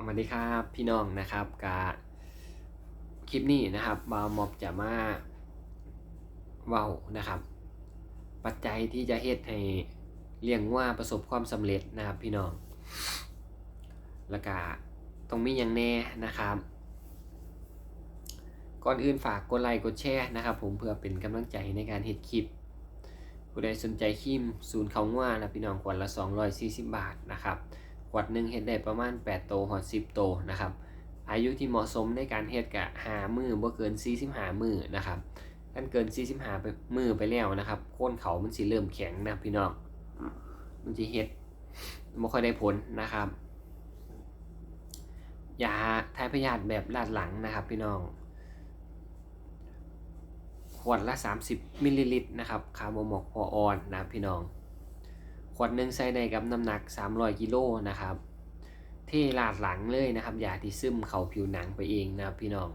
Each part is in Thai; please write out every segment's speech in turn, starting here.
สวัสดีครับพี่น้องนะครับกาคลิปนี้นะครับบาวมอบจะมาเว้านะครับ ปัจจัยที่จะเฮ็ดให้เลี้ยงว่าประสบความสำเร็จนะครับพี่น้องแล้วก็ต้องมีอย่างแน่นะครับ ก่อนอื่นฝากกดไลค์กดแชร์นะครับ ผมเพื่อเป็นกำลังใจในการเฮ็ดคลิปผู้ใดสนใจครีมศูนย์เขาง่านะพี่น้องขวดละ 240 บาทนะครับ ขวดหนึ่งเฮ็ดได้ประมาณ8โตหอด10โตนะครับ อายุที่เหมาะสมในการเฮ็ดกะหามือบ่เกิน 45 มือนะครับถ้าเกิน 45ไปมือไปแล้วนะครับโค่นเขามันสิเริ่มแข็งนะพี่น้องมันสิเฮ็ดบ่ค่อยได้ผลนะครับยาทายพยาธิแบบลาดหลังนะครับพี่น้อง ขวดละ 30มิลลิลิตรนะครับคาร์โบมอกพอออนนะพี่น้อง ขวดหนึ่งใส่ได้กับน้ำหนัก 300กิโลนะครับ เทลาดหลังเลยนะครับยาที่ซึมเข้าผิวหนังไปเองนะครับพี่น้อง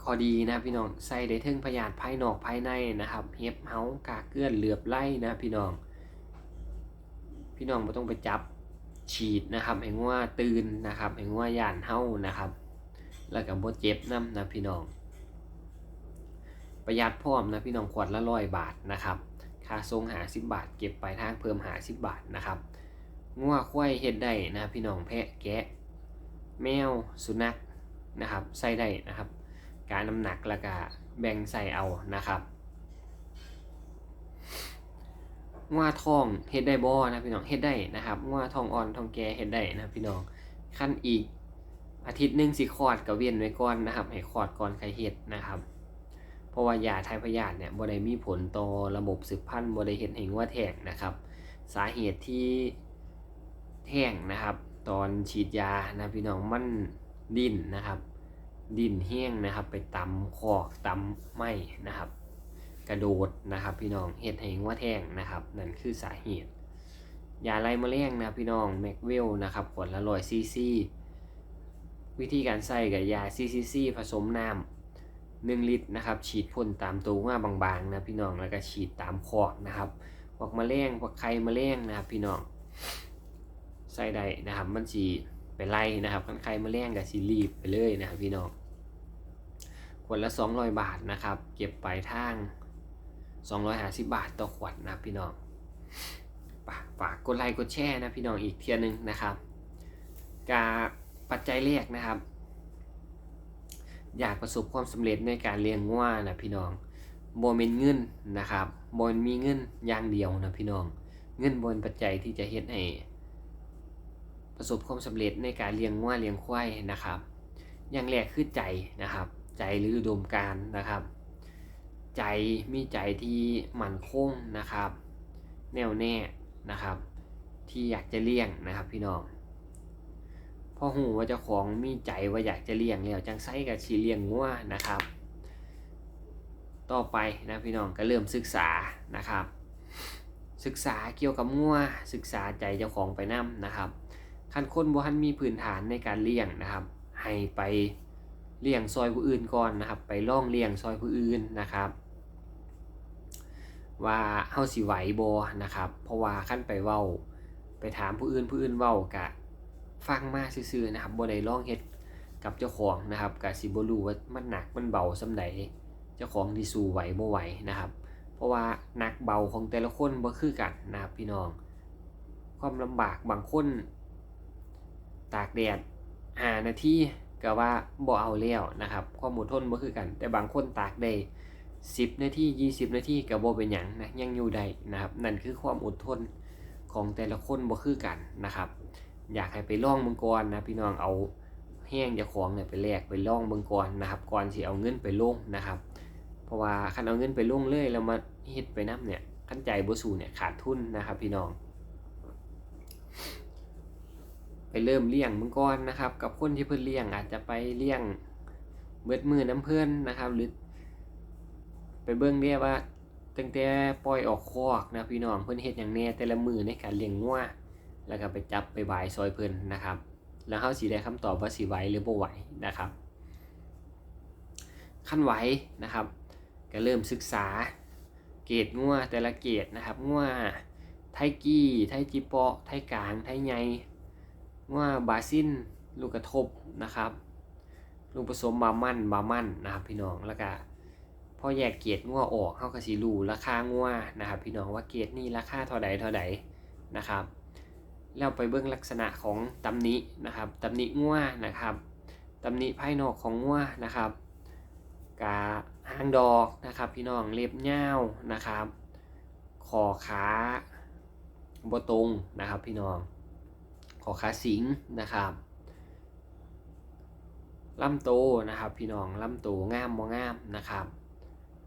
ข้อดีนะพี่น้องใส่ได้เทึงพยาธิภายนอกภายในนะครับเห็บเฮากาเกลื่อนเหลือบไล่นะพี่น้อง พี่น้องไม่ต้องไปจับฉีดนะครับให้งัวตื่นนะครับให้งัวย่านเฮานะครับ แล้วก็บ่เจ็บน้ำนะพี่น้อง ประหยัดพร้อมนะพี่น้องขวดละร้อยบาทนะครับค่าทรงหาสิบบาท เก็บปลายทางเพิ่มหาสิบบาทนะครับงัวควายเฮ็ดได้นะพี่น้องแพะแกะ แมวสุนัขนะครับใส่ได้นะครับ การน้ำหนักแล้วก็แบ่งใส่เอานะครับงัวทองเฮ็ดได้บ่นะพี่น้องเฮ็ดได้นะครับงัวทองอ่อนทองแก่เฮ็ดได้นะพี่น้องขั้นอีกอาทิตย์หนึ่งสิคอดก็เวียนไว้ก่อนนะครับ ให้คอดก่อนใครเฮ็ดนะครับ เพราะว่ายาทายพยาธิเนี่ยบ่ได้มีผลต่อระบบสืบพันธุ์บ่ได้เฮ็ดให้งัวแท้งนะครับ สาเหตุที่แท้งนะครับ ตอนฉีดยานะพี่น้องมันดิ้นนะครับ ดิ้นแห้งนะครับ ไปตำคอกตำไม้นะครับ กระโดดนะครับพี่น้องเฮ็ดให้งัวแท้งนะครับ นั่นคือสาเหตุยาไล่แมลงนะพี่น้องแมกเวลนะครับขวดละ100ซีซีวิธีการใส่กับยา CCC ผสมน้ำ 1ลิตรนะครับ ฉีดพ่นตามตัวว่าบางๆนะพี่น้องแล้วก็ฉีดตามคอกนะครับพวกมแมลงพวกไข่แมลงนะครับ พี่น้องใส่ได้นะครับ มันสีไปไล่นะครับคันไข่แมลงกับสีรีบไปเลยนะครับ พี่น้องขวดละ 200 บาทนะครับ เก็บปลายทาง 250 บาทต่อขวดนะพี่น้องฝากกดไลค์กดแชร์นะพี่น้องอีกเทียนึงนะครับกาปัจจัยแรกนะครับ อยากประสบความสำเร็จในการเลี้ยงงัวนะพี่น้องโบเป็นเงินนะครับบนมีเงินอย่างเดียวนะพี่น้อง เงินบนปัจจัยที่จะเฮ็ดให้ประสบความสำเร็จในการเลี้ยงงัวเลี้ยงควายนะครับ อย่างแรกคือใจนะครับ ใจหรืออุดมการนะครับ ใจมีใจที่มั่นคงนะครับ แน่วแน่นะครับ ที่อยากจะเลี้ยงนะครับพี่น้อง อหูว่าเจ้าของมีใจว่าอยากจะเลี้ยงแล้วจังไสกับชีเลี้ยงงัวนะครับ ต่อไปนะพี่น้องก็เริ่มศึกษานะครับ ศึกษาเกี่ยวกับงัวศึกษาใจเจ้าของไปนํนะครับคันคนบ่ทันมีพื้นฐานในการเลี้ยงนะครับ ให้ไปเลี้ยงซอยผู้อื่นก่อนนะครับ ไปล่องเลี้ยงซอยผู้อื่นนะครับ ว่าเฮาสิไหวบ่นะครับ เพราะว่าขั้นไปเว้า ไปถามผู้อื่นผู้อื่นเว้ากะ ฟังมาซื่อๆนะครับบ่ได้ลองเฮ็ดกับเจ้าของนะครับก็สิบ่รู้ว่ามันหนักมันเบาส่าใดเจ้าของที่สู้ไหวบ่ไหวนะครับ เพราะว่าหนักเบาของแต่ละคนบ่คือกันนะครับพี่น้อง ความลำบากบางคนตากแดด5นาทีก็ว่าบ่เอาแล้วนะครับความอดทนบ่คือกัน แต่บางคนตากได้10 นาที20 นาทีก็บ่เป็นหยังนะยังอยู่ได้นะครับนั่นคือความอดทนของแต่ละคนบ่คือกันนะครับ อยากให้ไปล่องเมืองกรนะพี่น้องเอาแห้งจ้าของเนี่ยไปแลกไปล่องเมืองกรนะครับ ก่อนที่เอาเงินไปลงนะครับ เพราะว่าคันเอาเงินไปลงเลยแล้วมาเฮ็ดไปนํเนี่ยขั้นใจบสูเนี่ยขาดทุนนะครับพี่น้อง ไปเริ่มเลี้ยงมืองกรนะครับ กับคนที่เพิ่นเลี้ยงอาจจะไปเลี้ยงเบิดมือน้ำเพิ่อนนะครับ หรือ ไปเบิ่งเด้ว่าตั้งแต่ปล่อยออกคอกนะพี่น้องเพิ่นเฮ็ดหยังแน่แต่ละมือในการเลี้ยงงัว แล้วก็ไปจับไปบายซอยเพิ่นนะครับ แล้วเขาสีได้คำตอบว่าสีไหวหรือบ่ไหวนะครับขั้นไหวนะครับ ก็เริ่มศึกษาเกรดงัวแต่ละเกรดนะครับงัวไทกี้ ไทจิเปาะไทกลาง ไทใหญ่งัวบาซินลูกกระทบนะครับ ลูกผสมบามั่นบามั่นนะครับพี่น้องแล้วก็พอแยกเกรดงัวออกเข้าก็สิรู้ราคางัวนะครับ พี่น้องว่าเกรดนี่ราคาเท่าใดเท่าใดนะครับ แล้วไปเบิ่งลักษณะของตำหนินะครับตำหนิงัวนะครับตำหนิภายนอกของงัวนะครับกาหางดอกนะครับ พี่น้องเล็บเง่าวนะครับคอขาบตรงนะครับ พี่น้องคอขาสิงนะครับลำโตนะครับ พี่น้องลำโตงามบ่งามนะครับ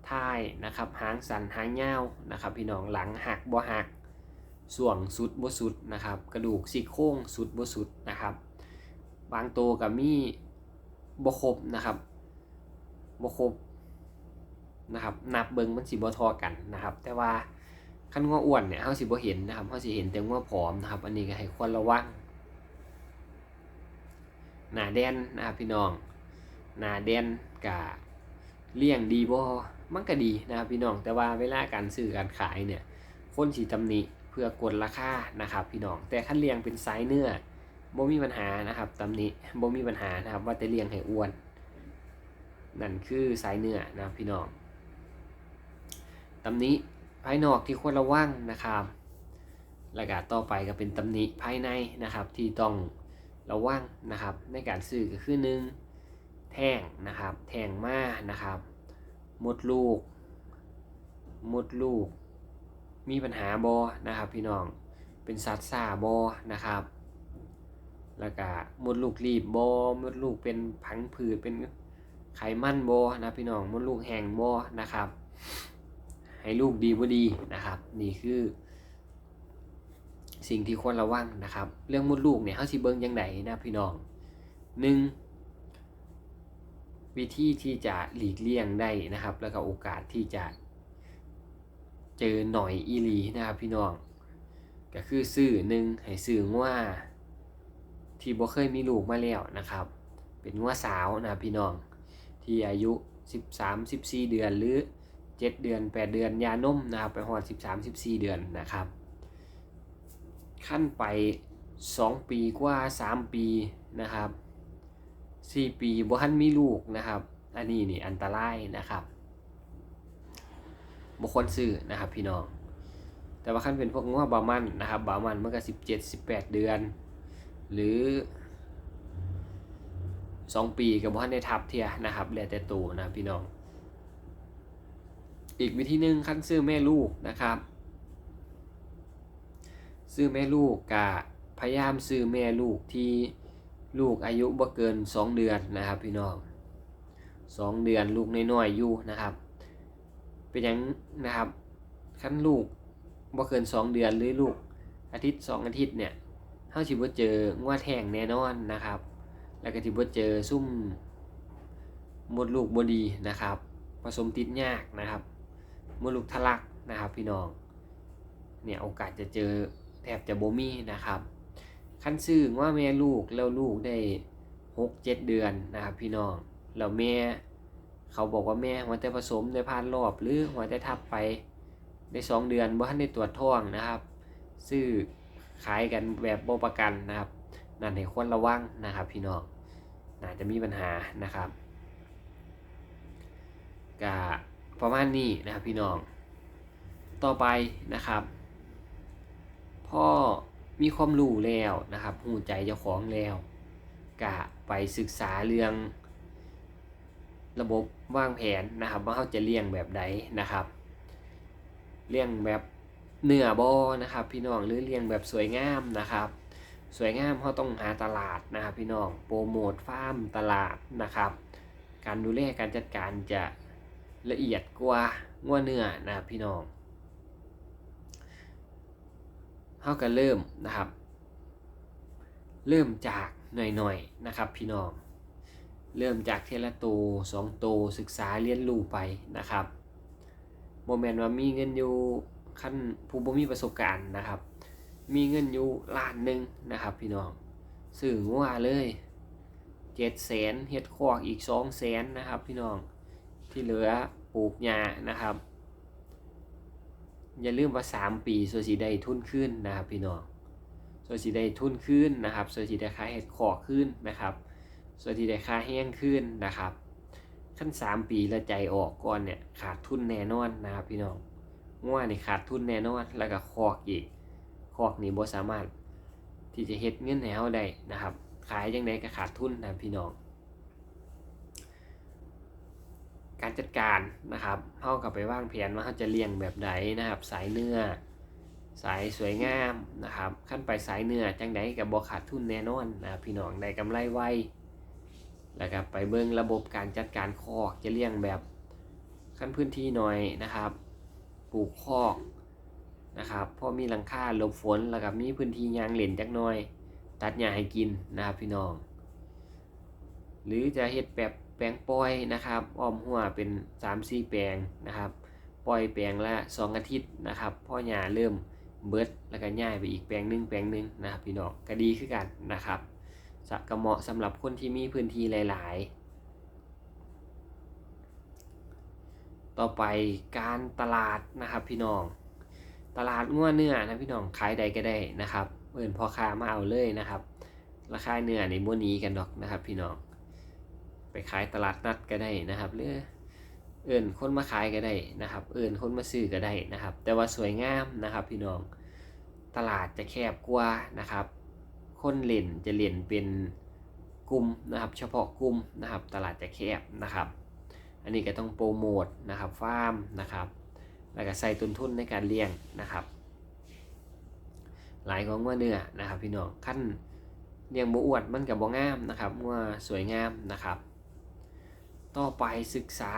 ท้ายนะครับหางสันหางเงาวนะครับ พี่น้องหลังหักบ่หัก ส่วงสุดบ่สุดนะครับ กระดูกซี่โครงสุดบ่สุดนะครับ บางตัวกับมีบ่ครบนะครับบ่ครบนะครับ นับเบิงมันสิบ่ทอกันนะครับ แต่ว่าคันงัวอ้วนเนี่ยเฮาสิบ่เห็นนะครับเฮาสิเห็นแต่งัวผอมนะครับ อันนี้ก็ให้ควรระวังหนาแดนนะครับพี่น้องหนาแดนกะเลี้ยงดีบ่มันก็ดีนะครับพี่น้องแต่ว่าเวลาการซื้อการขายเนี่ยคนสีตำหนิ พื่อกดราคานะครับพี่น้องแต่ขั้นเลี้ยงเป็นไซส์เนื้อบ่มีปัญหานะครับตำหนิบ่มีปัญหานะครับว่าจะเลี้ยงให้อ้วน นั่นคือไซส์เนื้อนะพี่น้องตำหนิภายนอกที่ควรระวังนะครับแล้วก็ต่อไปก็เป็นตำหนิภายในนะครับ ที่ต้องระวังนะครับ ในการซื้อก็คือหนึ่งแท่งนะครับ แท่งมานะครับ มดลูก มดลูก มีปัญหาบอนะครับพี่น้อง เป็นสัตว์ซ่าบอนะครับ แล้วก็มดลูกรีบบอมดลูกเป็นพังผืดเป็นไขมันบอนะพี่น้องมดลูกแห้งบอนะครับ ให้ลูกดีบ่ดีนะครับ นี่คือ สิ่งที่ควรระวังนะครับ เรื่องมดลูกเนี่ยเฮาสิเบิ่งจังไดนะพี่น้องหนึ่งวิธีที่จะหลีกเลี่ยงได้นะครับ แล้วก็โอกาสที่จะ เจอหน่อยอีหลีนะครับพี่น้อง ก็คือซื้อหนึ่งให้ซื้อว่าที่บ่เคยมีลูกมาแล้วนะครับ เป็นว่าสาวนะพี่น้อง ที่อายุ 13 14 เดือนหรือ 7 เดือน 8 เดือนยานมนะครับไปหอด 13 14 เดือนนะครับ ขั้นไป 2 ปีกว่า 3 ปีนะครับ 4 ปีบ่ทันมีลูกนะครับ อันนี้นี่อันตรายนะครับ บุคคลซื้อนะครับพี่น้อง แต่ว่าขั้นเป็นพวกง้อบามันนะครับบามันมันก็สิบเจ็ดสิบแปดเดือน หรือสองปีกับบ่ทันได้ทับเทียนะครับแล้วแต่ตัวนะพี่น้อง อีกวิธีหนึ่งขั้นซื้อแม่ลูกนะครับ ซื้อแม่ลูกกะพยายามซื้อแม่ลูกที่ลูกอายุบ่เกินสองเดือนนะครับพี่น้องสองเดือนลูกน้อยๆอยู่นะครับ เป็นหยังนะครับขั้นลูกบ่เกินสองเดือนหรือลูกอาทิตย์สองอาทิตย์เนี่ยเฮาสิบ่เจองัวแทงแน่นอนนะครับ แล้วก็สิบ่เจอซุ่มมดลูกบ่ดีนะครับผสมติดยากนะครับมดลูกทะลักนะครับ พี่น้องเนี่ยโอกาสจะเจอแทบจะบ่มีนะครับขั้นซื้อว่าแม่ลูกแล้วลูกได้หกเจ็ดเดือนนะครับ พี่น้องแล้วแม่ เขาบอกว่าแม่หัวใจผสมได้ผ่านรอบหรือหัวใจทับไปได้สองเดือนบ่ทันได้ตรวจท้องนะครับ ซื้อขายกันแบบโบประกันนะครับ นั่นให้ควรระวังนะครับ พี่น้องน่าจะมีปัญหานะครับกะประมาณนี้นะครับพี่น้อง ต่อไปนะครับ พ่อมีความรู้แล้วนะครับหูใจเจ้าของแล้วกะไปศึกษาเรื่อง ระบบวางแผนนะครับ ว่าเขาจะเลี้ยงแบบใดนะครับ เลี้ยงแบบเนื้อบอนะครับ พี่น้องหรือเลี้ยงแบบสวยงามนะครับ สวยงามเขาต้องหาตลาดนะครับ พี่น้องโปรโมทฟาร์มตลาดนะครับ การดูแลการจัดการจะละเอียดกว่างัวเนื้อนะครับพี่น้องเขาก็เริ่มนะครับ เริ่มจากหน่อยๆนะครับ พี่น้อง เริ่มจากเทละโตสองโตศึกษาเรียนรู้ไปนะครับโมเมนต์ว่ามีเงินอยู่ขั้นผู้บ่มีประสบการณ์นะครับ มีเงินอยู่ล้านหนึ่งนะครับ พี่น้องสื่องัวเลยเจ็ดแสนเฮ็ดคอกอีกสองแสนนะครับ พี่น้องที่เหลือปลูกหญ้านะครับ อย่าลืมว่า3ปีส่วนสิได้ทุนขึ้นนะครับ พี่น้องส่วนสิได้ทุนขึ้นนะครับส่วนสิได้ค่าเห็ดขอกขึ้นนะครับ ส่วนที่ได้ค่าแห้งขึ้นนะครับขั้น3ปีแล้วใจออกก่อนเนี่ยขาดทุนแน่นอนนะครับพี่น้องง่วนี่ขาดทุนแน่นอนแล้วก็คอกอีกคอกนี่บ่สามารถที่จะเฮ็ดเงินให้เฮาได้นะครับ ขายจังไดก็ขาดทุนนะพี่น้อง การจัดการนะครับเท่ากับไปว่างแผนว่าเขาจะเลี้ยงแบบใดนนะครับ สายเนื้อ สายสวยงามนะครับ ขั้นไปสายเนื้อจังไดกับบอขาดทุนแน่นอนนะพี่น้องได้กำไรไว แล้วก็ไปเบิ่งระบบการจัดการคอกจะเลี้ยงแบบขั้นพื้นที่หน่อยนะครับ ปลูกคอกนะครับพอมีหลังคาหลบฝนแล้วก็มีพื้นที่ยางเหล่นจักหน่อย ตัดหญ้าให้กินนะครับพี่น้อง หรือจะเฮ็ดแบบแปลงปล่อยนะครับอ้อมหัวเป็น3-4แปลงนะครับ ปล่อยแปลงละ 2 อาทิตย์นะครับพ่อหญ้าเริ่มเบิดแล้วก็ย้ายไปอีกแปลงหนึงแปลงหนึงนะครับพี่น้องก็ดีคือกันนะครับ สะก็เหมาะสำหรับคนที่มีพื้นที่หลาย ๆ ต่อไปการตลาดนะครับพี่น้อง ตลาดงัวเนื้อนะพี่น้องขายใดก็ได้นะครับเอินพอค้ามาเอาเลยนะครับ ราคาเนื้อในบ่หนี้กันดอกนะครับ พี่น้อง ไปขายตลาดนัดก็ได้นะครับหรือเอื่นคนมาขายก็ได้นะครับ เอื่นคนมาซื้อก็ได้นะครับ แต่ว่าสวยงามนะครับ พี่น้องตลาดจะแคบกว่านะครับ คนเล่นจะเล่นเป็นกลุ่มนะครับ เฉพาะกลุ่มนะครับ ตลาดจะแคบนะครับ อันนี้ก็ต้องโปรโมทนะครับฟาร์มนะครับ แล้วก็ใส่ต้นทุนในการเลี้ยงนะครับ หลายของว่าเนื้อนะครับพี่น้องขั้นเลี้ยงบ่อวดมันกับบ่งามนะครับว่าสวยงามนะครับ ต่อไปศึกษา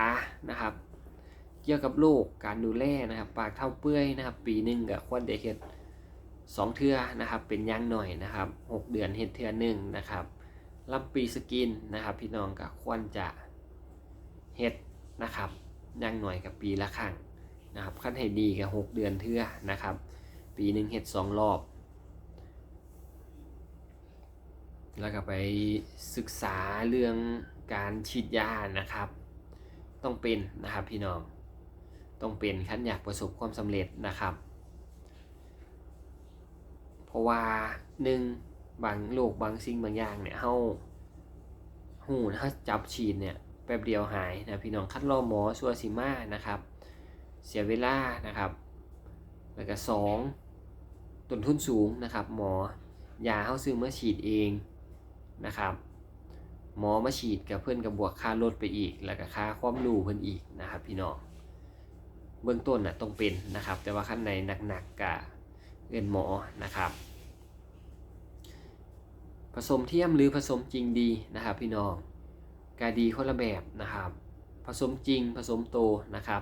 นะครับ เกี่ยวกับโรคการดูแลนะครับ ปากเท่าเปื่อยนะครับ ปีหนึ่งกับควรได้เฮ็ด สองเทือนะครับเป็นย่างหน่อยนะครับหกเดือนเฮ็ดเทือหนึ่งนะครับลำปีสกินนะครับ พี่น้องก็ควรจะเฮ็ดนะครับย่างหน่อยกับปีละครั้งนะครับขั้นให้ดีกับหกเดือนเทือนะครับ ปีหนึ่งเฮ็ดสองรอบ แล้วก็ไปศึกษาเรื่องการฉีดยานะครับ ต้องเป็นนะครับพี่น้องต้องเป็นขั้นอยากประสบความสำเร็จนะครับ เพราะว่าหนึ่งบางโรคบางสิ่งบางอย่างเนี่ยเฮาหูถ้าจับฉีดเนี่ยแป๊บเดียวหายนะพี่น้องคัดรอหมอชัวซิมานะครับ เสียเวลานะครับแล้วก็สองต้นทุนสูงนะครับ หมอยาเฮาซื้อมาฉีดเองนะครับ หมอมาฉีดกับเพื่อนกับบวกค่ารถไปอีก แล้วก็ค่าความรู้เพื่อนอีกนะครับ พี่น้องเบื้องต้นน่ะต้องเป็นนะครับ แต่ว่าขั้นในหนักๆกับ เงินหมอนะครับผสมเทียมหรือผสมจริงดีนะครับ พี่น้องกาดีคนละแบบนะครับ ผสมจริงผสมโตนะครับ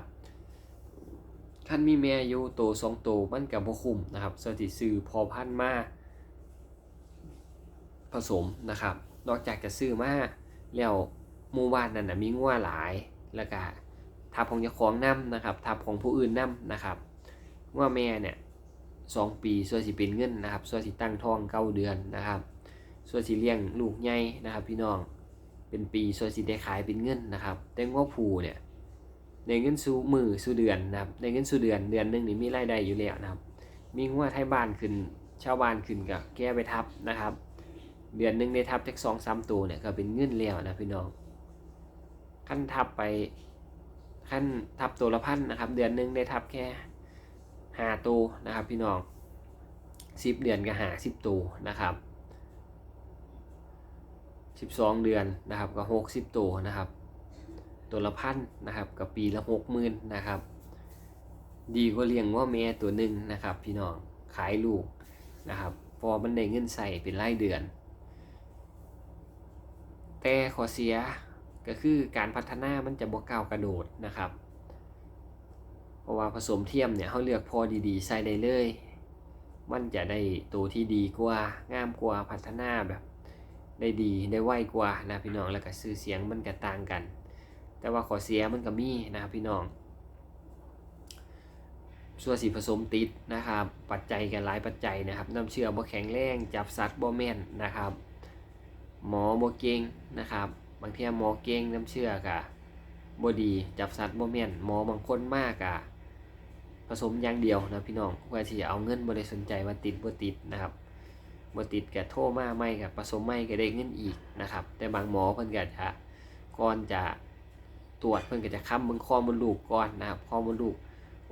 ขั้นมีแม่อยู่โตสองโตมันกับบ่คุ้มนะครับสถิซื้อพอพันมาผสมนะครับ นอกจากจะซื้อมาแล้วมู่บ้านนั้นนะมีงัวหลายแล้วก็ทับของเจ้าของนํนะครับทับของผู้อื่นนํนะครับงัวแม่เนี่ย สองปีส่วนสิเป็นเงินนะครับส่วนสิตั้งท้องเก้าเดือนนะครับส่วนสิเลี้ยงลูกใหญ่นะครับ พี่น้องเป็นปีส่วนสิได้ขายเป็นเงินนะครับ แต่งัวผูเนี่ยในเงินสู้มือสู้เดือนนะครับในเงินสู้เดือนเดือนหนึ่งนี่มีรายได้อยู่แล้วนะครับ มีงัวไทยบ้านขึ้นชาวบ้านขึ้นกับแก้ไปทับนะครับ เดือนหนึ่งได้ทับจากสองสามตัวเนี่ยก็เป็นเงินแล้วนะพี่น้องขั้นทับไปขั้นทับตัวละพันนะครับ เดือนหนึ่งได้ทับแค่ หาตัวนะครับพี่น้องสิบเดือนก็หาสิบตัวนะครับสิบสองเดือนนะครับก็หกสิบตัวนะครับ ตัวละพันนะครับกับปีละหกหมื่นนะครับ ดีกว่าเลี้ยงว่าแม่ตัวหนึ่งนะครับ พี่น้องขายลูกนะครับ พอมันได้เงินใส่เป็นรายเดือน แต่ขอเสียก็คือการพัฒนามันจะบ่ก้าวกระโดดนะครับ เพราะว่าผสมเทียมเนี่ยเขาเลือกพอดีๆ ใส่ได้เลย มันจะได้ตัวที่ดีกว่า งามกว่าพัฒนาแบบ ได้ดีได้ไวกว่านะพี่น้องแล้วก็ซื้อเสียงมันก็ต่างกัน แต่ว่าขอเสียมันก็มีนะครับพี่น้องส่วนสีผสมติดนะครับ ปัจจัยกันหลายปัจจัยนะครับน้ำเชื่อบ่แข็งแรงจับสัตว์บ่แม่นนะครับ หมอบ่เก่งนะครับ บางทีหมอเก่งน้ำเชื่อกะบ่ดีจับสัตว์บ่แม่นหมอบางคนมากอะ ผสมอย่างเดียวนะพี่น้องเพื่อที่เอาเงินบ่ได้สนใจว่าติดบ่ติดนะครับบ่ติดก็โทรมาไม่ก็ผสมไม่ก็ได้เงินอีกนะครับ แต่บางหมอเพิ่นก็จะก่อนจะตรวจเพิ่นก็จะค้ำเบิ่งข้อมดลูกก่อนนะครับข้อมดลูก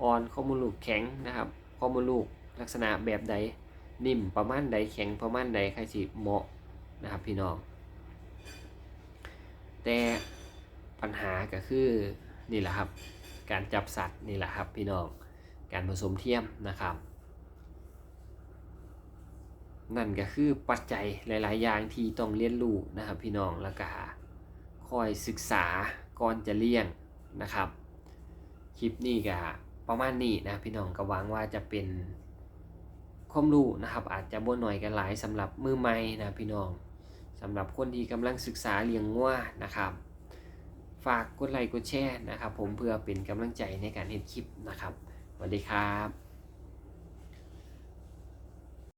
อ่อนข้อมดลูกแข็งนะครับข้อมดลูกลักษณะแบบใดนิ่มประมาณใดแข็งประมาณใดใครสิเหมาะนะครับพี่น้อง แต่ปัญหาก็คือนี่แหละครับ การจับสัตว์นี่แหละครับพี่น้อง การผสมเทียมนะครับ นั่นก็คือปัจจัยหลาย ๆ อย่างที่ต้องเรียนรู้นะครับพี่น้องแล้วก็คอยศึกษาก่อนจะเลี้ยงนะครับ คลิปนี้ก็ประมาณนี้นะพี่น้องก็หวังว่าจะเป็นความรู้นะครับ อาจจะบ่หน่อยกันหลายสำหรับมือใหม่นะพี่น้องสำหรับคนที่กำลังศึกษาเลี้ยงงัวนะครับ ฝากกดไลค์กดแชร์นะครับ ผมเพื่อเป็นกำลังใจในการเห็นคลิปนะครับ สวัสดีครับ